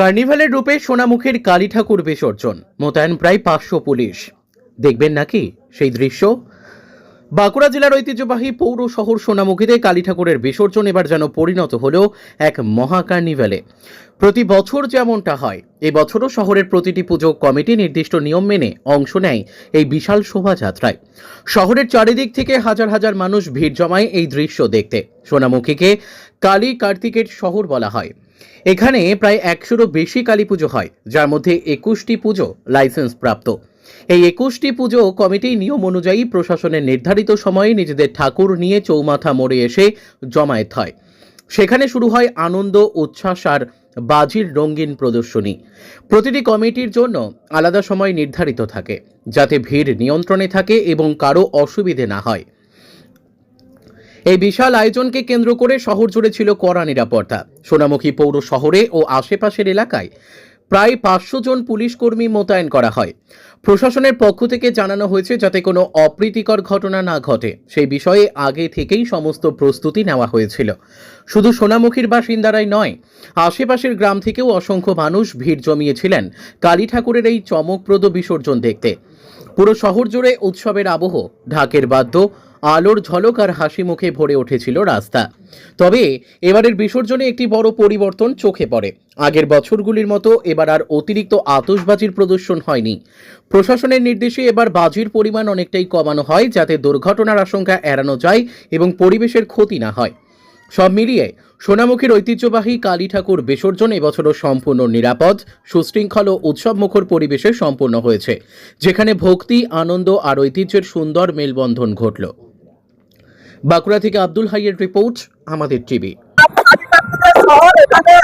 কার্নিভালের রূপে সোনামুখীর কালী ঠাকুর বিসর্জন। মোতায়েন প্রায় পাঁচশো পুলিশ। দেখবেন নাকি সেই দৃশ্য? বাঁকুড়া জেলার ঐতিহ্যবাহী পৌর শহর সোনামুখীতে কালী ঠাকুরের বিসর্জন এবার যেন পরিণত হলো এক মহা কার্নিভ্যালে প্রতি বছর যেমনটা হয়, এবছরও শহরের প্রতিটি পুজো কমিটি নির্দিষ্ট নিয়ম মেনে অংশ নেয় এই বিশাল শোভাযাত্রায়। শহরের চারিদিক থেকে হাজার হাজার মানুষ ভিড় জমায় এই দৃশ্য দেখতে। সোনামুখীকে কালী কার্তিকের শহর বলা হয়। এখানে প্রায় একশোরও বেশি কালী পুজো হয়, যার মধ্যে একুশটি পুজো লাইসেন্স প্রাপ্ত। এই একুশটি পুজো কমিটি নিয়ম অনুযায়ী প্রশাসনের নির্ধারিত সময়ে নিজেদের ঠাকুর নিয়ে চৌমাথা মোড়ে এসে জমায়েত হয়। সেখানে শুরু হয় আনন্দ, উচ্ছ্বাস আর বাজির রঙিন প্রদর্শনী। প্রতিটি কমিটির জন্য আলাদা সময় নির্ধারিত থাকে, যাতে ভিড় নিয়ন্ত্রণে থাকে এবং কারও অসুবিধে না হয়। এই বিশাল আয়োজনকে কেন্দ্র করে শহর জুড়ে ছিল কড়া নিরাপত্তা। সোনামুখী পৌর শহরে ও আশেপাশের এলাকায় প্রায় পাঁচশো জন পুলিশ কর্মী মোতায়েন করা হয়। প্রশাসনের পক্ষ থেকে জানানো হয়েছে যাতে কোনো অপ্রীতিকর ঘটনা না ঘটে। সেই বিষয়ে আগে থেকেই সমস্ত প্রস্তুতি নেওয়া হয়েছিল। শুধু সোনামুখীর বাসিন্দারাই নয়, আশেপাশের গ্রাম থেকেও অসংখ্য মানুষ ভিড় জমিয়েছিলেন কালী ঠাকুরের এই চমকপ্রদ বিসর্জন দেখতে। পুরো শহর জুড়ে উৎসবের আবহ, ঢাকের বাদ্য আলোর ঝলক আর হাসি মুখে ভরে উঠেছিল রাস্তা। তবে এবারের বিসর্জনে একটি বড় পরিবর্তন চোখে পড়ে। আগের বছরগুলির মতো এবার আর অতিরিক্ত আতশবাজির প্রদর্শন হয়নি। প্রশাসনের নির্দেশে এবার বাজির পরিমাণ অনেকটাই কমানো হয়, যাতে দুর্ঘটনার আশঙ্কা এড়ানো যায় এবং পরিবেশের ক্ষতি না হয়। সব মিলিয়ে সোনামুখীর ঐতিহ্যবাহী কালী ঠাকুর বিসর্জন এবছরও সম্পূর্ণ নিরাপদ, সুশৃঙ্খল ও উৎসবমুখর পরিবেশে সম্পূর্ণ হয়েছে, যেখানে ভক্তি, আনন্দ আর ঐতিহ্যের সুন্দর মেলবন্ধন ঘটল। বাঁকুড়া থেকে আব্দুল হাইয়ের রিপোর্ট আমাদের টিভি। শহর এখানে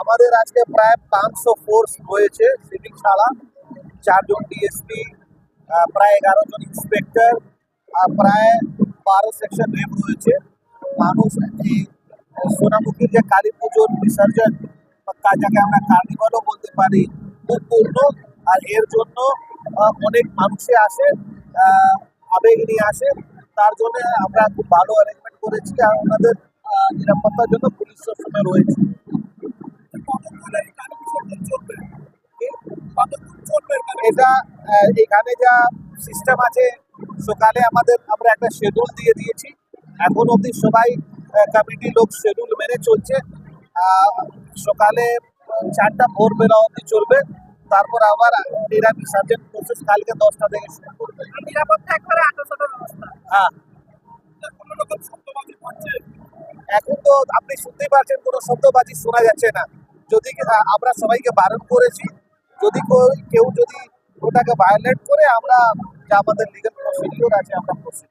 আমাদের আজকে প্রায় পাঁচশো ফোর্স রয়েছে সিভিক ছাড়া। চারজন ডিএসপি প্রায় এগারো জন ইন্সপেক্টর প্রায় বারো সেকশন রেপ রয়েছে। মানুষ সোনামুখীর যে কালী পুজোর বিসর্জন যাকে আমরা কার্নিভালও বলতে পারি, খুব পূর্ণ। আর এর জন্য অনেক মানুষে আসে আবেগ নিয়ে আসে। তার জন্য আমরা খুব ভালো অ্যারেঞ্জমেন্ট করেছি। আর ওনাদের নিরাপত্তার জন্য পুলিশ সবসময় রয়েছে। এটা এখানে যা সিস্টেম আছে সকালে আমাদের আমরা একটা শেডিউল দিয়ে দিয়েছি। এখন অবধি সবাই কমিটি লোক শেডিউল মেনে চলছে। সকালে চারটা ভোরবেলা অবধি চলবে। তারপর আবার এরা বিসর্জন প্রসেস কালকে দশটা থেকে শুরু করবে। নিরাপত্তা একবারে ব্যবস্থা হ্যাঁ। কোনো রকম এখন তো আপনি শুনতেই পারছেন, কোনো শব্দবাজি শোনা যাচ্ছে না। যদি আমরা সবাইকে বারণ করেছি, যদি কেউ যদি ওটাকে ভায়োলেট করে, আমরা যা আমাদের লিগাল প্রসিডিওর আছে, আমরা প্রসিড